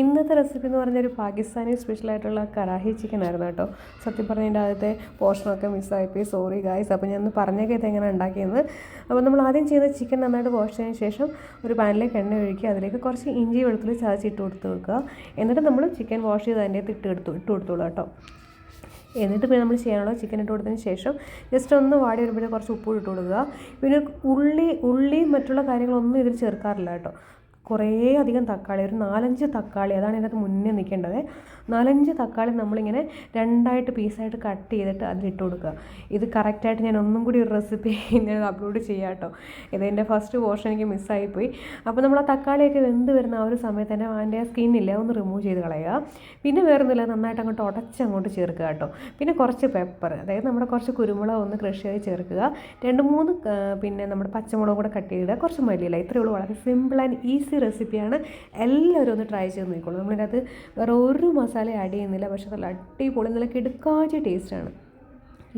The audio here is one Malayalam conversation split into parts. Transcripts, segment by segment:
ഇന്നത്തെ റെസിപ്പി എന്ന് പറഞ്ഞൊരു പാകിസ്ഥാനി സ്പെഷ്യലായിട്ടുള്ള കറാഹി ചിക്കൻ ആയിരുന്നു കേട്ടോ. സത്യം പറഞ്ഞതിന്റെ ആദ്യത്തെ പോർഷനൊക്കെ മിസ്സായിപ്പോയി സോറി ഗായ്സ് അപ്പോൾ ഞാൻ പറഞ്ഞൊക്കെ ഇത് എങ്ങനെ ഉണ്ടാക്കിയെന്ന്. അപ്പോൾ നമ്മൾ ആദ്യം ചെയ്ത ചിക്കൻ നന്നായിട്ട് വാഷ് ചെയ്തതിന് ശേഷം ഒരു പാനിലേക്ക് എണ്ണ ഒഴുക്കി അതിലേക്ക് കുറച്ച് ഇഞ്ചി വെളുത്തുള്ളി ചതച്ചിട്ട് കൊടുത്ത് വെക്കുക എന്നിട്ട് നമ്മൾ ചിക്കൻ വാഷ് ചെയ്ത് അതിന്റെ ഇട്ട് എടുത്തു ഇട്ട് കൊടുത്തോളൂ കേട്ടോ. എന്നിട്ട് പിന്നെ നമ്മൾ ചെയ്യാനുള്ള ചിക്കൻ ഇട്ട് കൊടുത്തതിന് ശേഷം ജസ്റ്റ് ഒന്ന് വാടി വരുമ്പോഴേ കുറച്ച് ഉപ്പ് ഇട്ട് കൊടുക്കുക. പിന്നെ ഉള്ളി ഉള്ളി മറ്റുള്ള കാര്യങ്ങളൊന്നും ഇതിൽ ചേർക്കാറില്ല കേട്ടോ. കുറേ അധികം തക്കാളി ഒരു നാലഞ്ച് തക്കാളി അതാണ് ഇതിനകത്ത് മുന്നേ നിൽക്കേണ്ടത്. നാലഞ്ച് തക്കാളി നമ്മളിങ്ങനെ രണ്ടായിട്ട് പീസായിട്ട് കട്ട് ചെയ്തിട്ട് അതിലിട്ട് കൊടുക്കുക. ഇത് കറക്റ്റായിട്ട് ഞാൻ ഒന്നും കൂടി ഒരു റെസിപ്പി ഞാൻ അപ്ലോഡ് ചെയ്യാം കേട്ടോ. ഇതെന്റെ ഫസ്റ്റ് പോർഷൻ എനിക്ക് മിസ്സായിപ്പോയി. അപ്പോൾ നമ്മൾ ആ തക്കാളിയൊക്കെ വെന്ത് വരുന്ന ആ ഒരു സമയത്ത് തന്നെ അതിന്റെ സ്കിന്നില്ലേ ഒന്ന് റിമൂവ് ചെയ്ത് കളയുക. പിന്നെ വേറെ ഒന്നുമില്ല നന്നായിട്ട് അങ്ങോട്ട് ഉടച്ച് അങ്ങോട്ട് ചേർക്കുക കേട്ടോ. പിന്നെ കുറച്ച് പെപ്പർ അതായത് നമ്മുടെ കുറച്ച് കുരുമുളക് ഒന്ന് ക്രഷ് ചെയ്ത് ചേർക്കുക. രണ്ട് മൂന്ന് പിന്നെ നമ്മുടെ പച്ചമുളകും കൂടെ കട്ട് ചെയ്തിടുക. കുറച്ച് മല്ലിയില ഇത്രയേ ഉള്ളൂ. വളരെ സിമ്പിൾ ആൻഡ് ഈസി റെസിപ്പിയാണ് എല്ലാവരും ഒന്ന് ട്രൈ ചെയ്ത് നോക്കിക്കോളൂ. നമ്മളതിനകത്ത് വേറെ ഒരു മസാല ആഡ് ചെയ്യുന്നില്ല. പക്ഷേ നല്ല അടിപൊളി നല്ല കിടുക്കാച്ച ടേസ്റ്റാണ്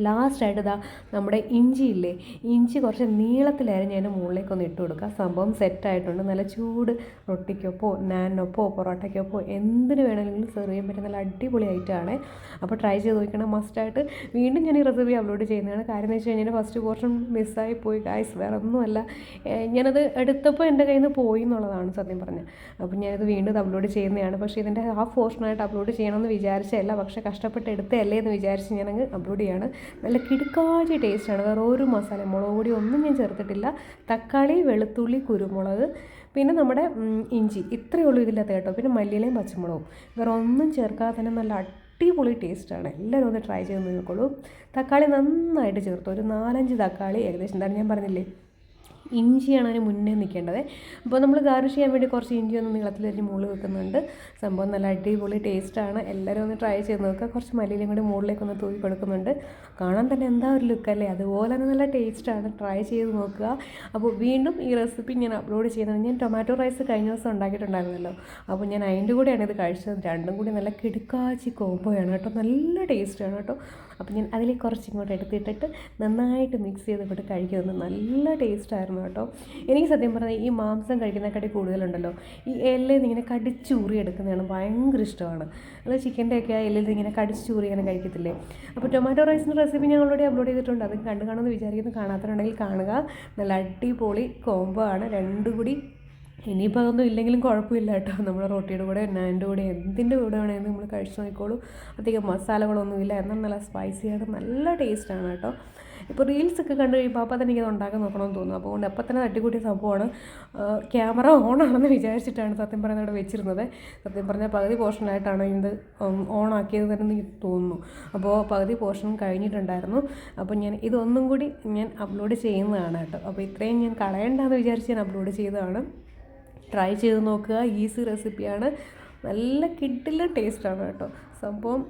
ലാസ്റ്റായിട്ട് ഇതാ നമ്മുടെ ഇഞ്ചി ഇല്ലേ ഇഞ്ചി കുറച്ച് നീളത്തിലായിരുന്നു അതിന്റെ മുകളിലേക്ക് ഒന്ന് ഇട്ട് കൊടുക്കുക. സംഭവം സെറ്റായിട്ടുണ്ട്. നല്ല ചൂട് റൊട്ടിക്കൊപ്പോ നാനിനൊപ്പോ പൊറോട്ടയ്ക്കൊപ്പോ എന്തിന് വേണമെങ്കിലും സെർവ് ചെയ്യാൻ പറ്റുന്ന നല്ല അടിപൊളി ഐറ്റമാണ് അപ്പോൾ ട്രൈ ചെയ്ത് നോക്കണം മസ്റ്റായിട്ട് വീണ്ടും ഞാൻ ഈ റെസിപ്പി അപ്ലോഡ് ചെയ്യുന്നതാണ്. കാര്യം എന്ന് വെച്ച് കഴിഞ്ഞാൽ ഫസ്റ്റ് പോർഷൻ മിസ്സായി പോയി. ഗായ്സ് വേറെ ഒന്നുമല്ല ഞാനത് എടുത്തപ്പോൾ എന്റെ കയ്യിൽ നിന്ന് പോയി എന്നുള്ളതാണ് സത്യം പറഞ്ഞത് അപ്പോൾ ഞാനത് വീണ്ടും അപ്ലോഡ് ചെയ്യുന്നതാണ്. പക്ഷേ ഇതിന്റെ ഹാഫ് പോർഷനായിട്ട് അപ്ലോഡ് ചെയ്യണമെന്ന് വിചാരിച്ചതല്ല. പക്ഷേ കഷ്ടപ്പെട്ട് എടുത്തല്ലേ എന്ന് വിചാരിച്ച് ഞാനങ്ങ് അപ്ലോഡ് ചെയ്യാണ്. നല്ല കിടുക്കാഴ്ച ടേസ്റ്റാണ് വേറെ ഒരു മസാല മുളക് പൊടി ഒന്നും ഞാൻ ചേർത്തിട്ടില്ല. തക്കാളി വെളുത്തുള്ളി കുരുമുളക് പിന്നെ നമ്മുടെ ഇഞ്ചി. ഇത്രയേ ഉള്ളൂ ഇതിന്റെ കേട്ടോ. പിന്നെ മല്ലിയിലയും പച്ചമുളകും. വേറെ ഒന്നും ചേർക്കാതെ തന്നെ നല്ല അടിപൊളി ടേസ്റ്റാണ് എല്ലാവരും ഒന്ന് ട്രൈ ചെയ്ത് നോക്കുള്ളൂ തക്കാളി നന്നായിട്ട് ചേർത്തു. ഒരു നാലഞ്ച് തക്കാളി ഏകദേശം. എന്താണ് ഞാൻ പറഞ്ഞില്ലേ? ഇഞ്ചിയാണ് അതിന് മുന്നേ നിൽക്കേണ്ടത്. അപ്പോൾ നമ്മൾ ഗാർഷ് ചെയ്യാൻ വേണ്ടി കുറച്ച് ഇഞ്ചി ഒന്ന് നീളത്തിലരിഞ്ഞ് മുകളിൽ വെക്കുന്നുണ്ട്. സംഭവം നല്ല അടിപൊളി ടേസ്റ്റാണ് എല്ലാവരും ഒന്ന് ട്രൈ ചെയ്ത് നോക്കുക. കുറച്ച് മല്ലിയിലും കൂടി മുകളിലേക്ക് ഒന്ന് തൂക്കി കൊടുക്കുന്നുണ്ട്. കാണാൻ തന്നെ എന്താ ഒരു ലുക്ക് അല്ലേ? അതുപോലെ തന്നെ നല്ല ടേസ്റ്റാണ് ട്രൈ ചെയ്ത് നോക്കുക. അപ്പോൾ വീണ്ടും ഈ റെസിപ്പി ഞാൻ അപ്ലോഡ് ചെയ്യുന്നത്. ഞാൻ ടൊമാറ്റോ റൈസ് കഴിഞ്ഞ ദിവസം ഉണ്ടാക്കിയിട്ടുണ്ടായിരുന്നല്ലോ. അപ്പോൾ ഞാൻ അതിന്റെ കൂടെയാണ് ഇത് കഴിച്ചത്. രണ്ടും കൂടി നല്ല കിടുക്കാച്ചി കോമ്പോയാണ് കേട്ടോ. നല്ല ടേസ്റ്റാണ് കേട്ടോ. അപ്പോൾ ഞാൻ അതിലേക്ക് കുറച്ച് ഇങ്ങോട്ട് എടുത്തിട്ടിട്ട് നന്നായിട്ട് മിക്സ് ചെയ്ത് ഇവിടെ കഴിക്കുന്നത് നല്ല ടേസ്റ്റായിരുന്നു കേട്ടോ. എനിക്ക് സത്യം പറഞ്ഞാൽ ഈ മാംസം കഴിക്കുന്നതിനെക്കാട്ടി കൂടുതലുണ്ടല്ലോ. ഈ എല്ലിൽ ഇങ്ങനെ കടിച്ചൂറി എടുക്കുന്നതാണ് ഭയങ്കര ഇഷ്ടമാണ്. അത് ചിക്കന്റെ ഒക്കെ ആ എല്ലിൽ ഇങ്ങനെ കടിച്ചൂറി ഇങ്ങനെ കഴിക്കത്തില്ലേ? അപ്പോൾ ടൊമാറ്റോ റൈസിന്റെ റെസിപ്പി ഞാൻ ഓൾറെഡി അപ്ലോഡ് ചെയ്തിട്ടുണ്ട്. അത് കണ്ടു കാണുമെന്ന് വിചാരിക്കുന്നു. കാണാത്തവരുണ്ടെങ്കിൽ കാണുക. നല്ല അടിപൊളി കോംബോ ആണ്. രണ്ടും കൂടി. ഇനിയിപ്പോൾ അതൊന്നും ഇല്ലെങ്കിലും കുഴപ്പമില്ല കേട്ടോ. നമ്മുടെ റൊട്ടിയുടെ കൂടെ നാന്റെ കൂടെ എന്തിന്റെ കൂടെ വേണമെങ്കിലും നമ്മൾ കഴിച്ചു നോക്കിക്കോളൂ. അധികം മസാലകളൊന്നുമില്ല. എന്നാൽ നല്ല സ്പൈസിയാണ് നല്ല ടേസ്റ്റാണ് കേട്ടോ. ഇപ്പോൾ റീൽസ് ഒക്കെ കണ്ടു കഴിയുമ്പോൾ അപ്പം തന്നെ എനിക്കത് ഉണ്ടാക്കാൻ നോക്കണമെന്ന് തോന്നുന്നു. അപ്പോൾ അതുകൊണ്ട് അപ്പം തന്നെ തട്ടിക്കൂട്ടിയ സംഭവമാണ്. ക്യാമറ ഓൺ ആണെന്ന് വിചാരിച്ചിട്ടാണ് സത്യം പറയുന്നത് ഇവിടെ വെച്ചിരുന്നത്. സത്യം പറഞ്ഞാൽ പകുതി പോർഷനായിട്ടാണ് ഇത് ഓൺ ആക്കിയത് തന്നെ എനിക്ക് തോന്നുന്നു. അപ്പോൾ പകുതി പോർഷൻ കഴിഞ്ഞിട്ടുണ്ടായിരുന്നു. അപ്പോൾ ഞാൻ ഇതൊന്നും കൂടി ഞാൻ അപ്ലോഡ് ചെയ്യുന്നതാണ് കേട്ടോ. അപ്പോൾ ഇത്രയും ഞാൻ കളയണ്ടെന്ന് വിചാരിച്ച് ഞാൻ അപ്ലോഡ് ചെയ്തതാണ്. ട്രൈ ചെയ്ത് നോക്കുക. ഈസി റെസിപ്പിയാണ് നല്ല കിട്ടില്ല ടേസ്റ്റാണ് കേട്ടോ. സംഭവം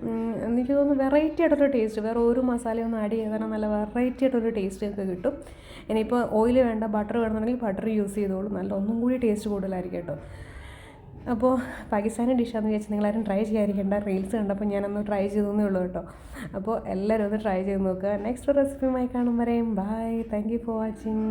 എനിക്ക് തോന്നുന്നു വെറൈറ്റി ആയിട്ടൊരു ടേസ്റ്റ് വേറെ ഒരു മസാലയൊന്നും ആഡ് ചെയ്താൽ നല്ല വെറൈറ്റി ആയിട്ടൊരു ടേസ്റ്റ് ഒക്കെ കിട്ടും. ഇനിയിപ്പോൾ ഓയിൽ വേണ്ട ബട്ടർ വേണമെന്നുണ്ടെങ്കിൽ ബട്ടർ യൂസ് ചെയ്തോളൂ. നല്ല ഒന്നും കൂടി ടേസ്റ്റ് കൂടുതലായിരിക്കും കേട്ടോ. അപ്പോൾ പാകിസ്ഥാനി ഡിഷാന്ന് വിചാരിച്ച് നിങ്ങളാരും ട്രൈ ചെയ്യാതിരിക്കേണ്ട. റീൽസ് കണ്ടപ്പോൾ ഞാനൊന്ന് ട്രൈ ചെയ്തെന്നേ ഉള്ളൂ കേട്ടോ. അപ്പോൾ എല്ലാവരും ഒന്ന് ട്രൈ ചെയ്ത് നോക്കുക. നെക്സ്റ്റ് റെസിപ്പിയുമായി കാണും വരെയും. Bye thank you for watching